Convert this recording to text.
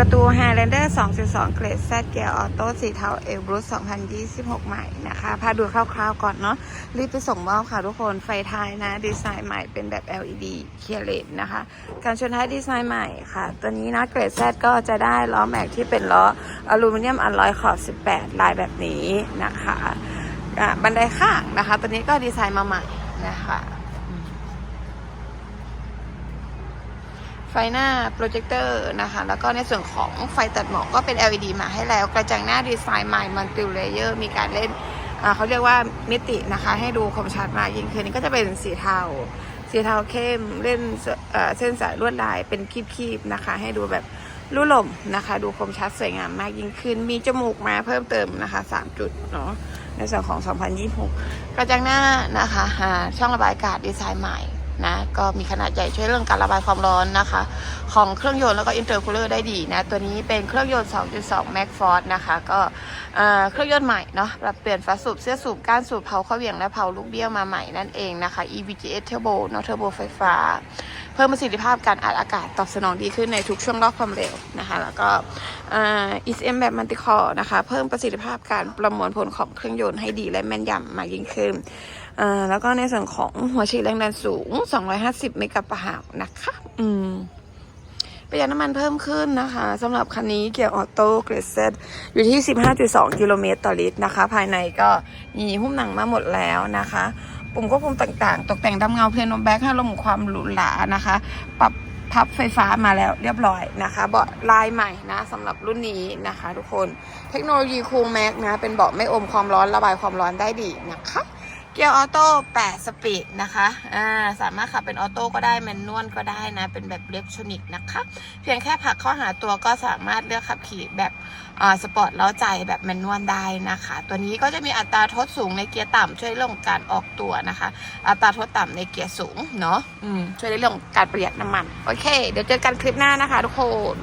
ประตู Highlander 2.2 เกรด Z เกียร์ออโต้สีเทาเอลบรูส2026 ใหม่นะคะ พาดูคร่าวๆก่อนเนาะ รีบไปส่งมอบค่ะทุกคน ไฟท้ายนะ ดีไซน์ใหม่เป็นแบบ LED เคียร์เลนนะคะ การชนท้ายดีไซน์ใหม่ค่ะ ตัวนี้นะ เกรด Z ก็จะได้ล้อแม็กที่เป็นล้ออลูมิเนียมอลลอยขอบ 18 ลายแบบนี้นะคะ บันไดข้างนะคะ ตัวนี้ก็ดีไซน์มาใหม่นะคะ ไฟหน้าโปรเจคเตอร์นะคะ แล้วก็ในส่วนของไฟตัดหมอกก็เป็น LED มาให้แล้ว กระจังหน้าดีไซน์ใหม่มันติลเลเยอร์มีการเล่นเขาเรียกว่ามิตินะคะ ให้ดูคมชัดมากยิ่งขึ้นนี่ก็จะเป็นสีเทา สีเทาเข้มเล่นเส้นสายลวดลายเป็นคีบๆนะคะ ให้ดูแบบรุ่ลมนะคะ ดูคมชัดสวยงามมากยิ่งขึ้น มีจมูกมาเพิ่มเติมนะคะ 3 จุดเนาะในส่วนของ 2026 กระจังหน้านะคะอ่าช่องระบายอากาศดีไซน์ใหม่ นะก็มีขนาดใหญ่ช่วยเรื่องการระบายความร้อนนะคะ ของเครื่องยนต์แล้วก็อินเตอร์คูลเลอร์ได้ดีนะ ตัวนี้เป็นเครื่องยนต์ 2.2 Max Force นะคะ ก็เครื่องยนต์ใหม่เนาะปรับเปลี่ยนฝาสูบเสื้อสูบก้านสูบเผาเข้าเหวี่ยงและเผาลูกเบี้ยวมาใหม่นั่นเองนะคะ EVGS Turbo เนาะเทอร์โบไฟฟ้า เพิ่มประสิทธิภาพการอัดอากาศตอบสนองดีขึ้นในทุกช่วงรอบความเร็วนะคะ แล้วก็ ECM แบบมันติคอร์นะคะ เพิ่มประสิทธิภาพการประมวลผลของเครื่องยนต์ให้ดีและแม่นยำมากยิ่งขึ้น อ่าแล้วก็ในส่วนของหัวฉีดแรงดันสูง 250เมกะปะหาวนะคะ อืมประหยัดน้ำมันเพิ่มขึ้นนะคะสำหรับคันนี้เกียร์ออโต้เกรดเซตอยู่ที่ 15.2 กิโลเมตรต่อลิตรนะคะ ภายในก็มีหุ้มหนังมาหมดแล้วนะคะปุ่มควบคุมต่างๆ ตกแต่งดำเงาเพลนโนแบ็กให้ลมความหรูหรานะคะ ปรับพับไฟฟ้ามาแล้วเรียบร้อยนะคะ เบาะลายใหม่นะสำหรับรุ่นนี้นะคะ ทุกคนเทคโนโลยีคูลแม็กนะ เป็นเบาะไม่อมความร้อนระบายความร้อนได้ดีนะคะ เกียร์ออโต้8สปีดนะคะ อ่า สามารถขับเป็นออโต้ก็ได้แมนนวลก็ได้นะ เป็นแบบเล็กทรอนิกนะคะ เพียงแค่ผักข้าหาตัวก็สามารถเลือกขับขี่แบบอ่าสปอร์ตเล้าใจแบบแมนนวลได้นะคะ ตัวนี้ก็จะมีอัตราทดสูงในเกียร์ต่ำช่วยเรื่องของการออกตัวนะคะ อัตราทดต่ำในเกียร์สูงเนาะ อืม ช่วยในเรื่องของการประหยัดน้ำมัน โอเค เดี๋ยวเจอกันคลิปหน้านะคะ ทุกคน